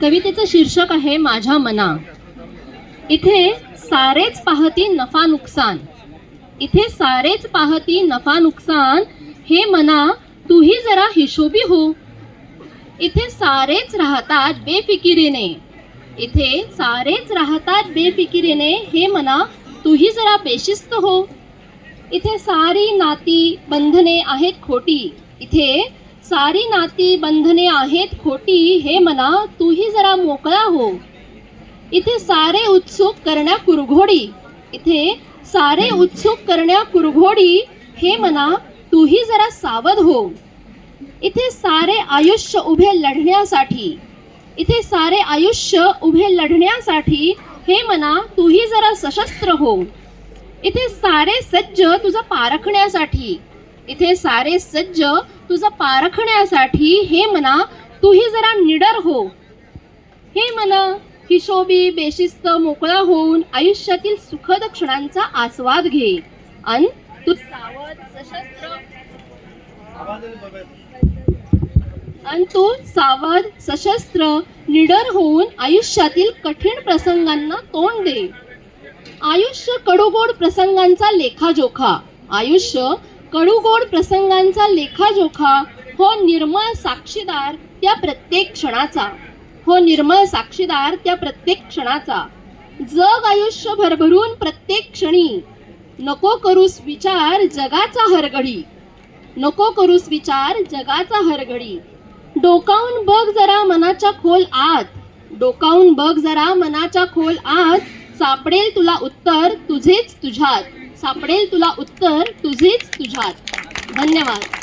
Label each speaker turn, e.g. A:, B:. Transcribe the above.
A: कवितेचं शीर्षक आहे माझ्या मना. इथे सारेच पाहती नफा नुकसान. इथे सारेच पाहती नफा नुकसान. हे मना तूही जरा हिशोबी हो. इथे सारेच राहतात बेफिकिरीने. इथे सारेच राहतात बेफिकिरीने. हे मना तूही जरा बेशिस्त हो. इथे सारी नाती बंधने आहेत खोटी. इथे सारी नाती बंधने आहेत खोटी हे मना तूही जरा मोकळा हो. इथे सारे उत्सुक करण्या कुरघोडी. इथे सारे उत्सुक करण्या कुरघोडी हे मना तूही जरा सावध हो. इथे सारे आयुष्य उभे लढण्यासाठी इथे सारे आयुष्य उभे लढण्यासाठी हे मना तूही जरा सशस्त्र हो. इथे सारे सज्ज तुझं पारखण्यासाठी इथे सारे सज्ज तुझं पारखण्यासाठी हे मना तूही जरा निडर हो. हे मना हिशोबी बेशिस्त मोकळा होऊन आयुष्यातील सुखद क्षणांचा आस्वाद घे. अन तू सावध सशस्त्र. अन तू सावध सशस्त्र निडर होऊन आयुष्यातील कठीण प्रसंगांना तोंड दे. आयुष्य कडूगोड प्रसंगांचा लेखाजोखा. आयुष्य कडूगोड प्रसंगांचा लेखाजोखा हो निर्मळ साक्षीदार त्या प्रत्येक क्षणाचा. हो निर्मळ साक्षीदार त्या प्रत्येक क्षणाचा. जग आयुष्य भरभरून प्रत्येक क्षणी. नको करूस विचार जगाचा हरघडी नको करूस विचार जगाचा हरघडी डोकावून बघ जरा मनाच्या खोल आत. डोकावून बघ जरा मनाच्या खोल आत. सापडेल तुला उत्तर तुझेच तुझ्यात. सापडेल तुला उत्तर तुझेच तुझ्यात. धन्यवाद.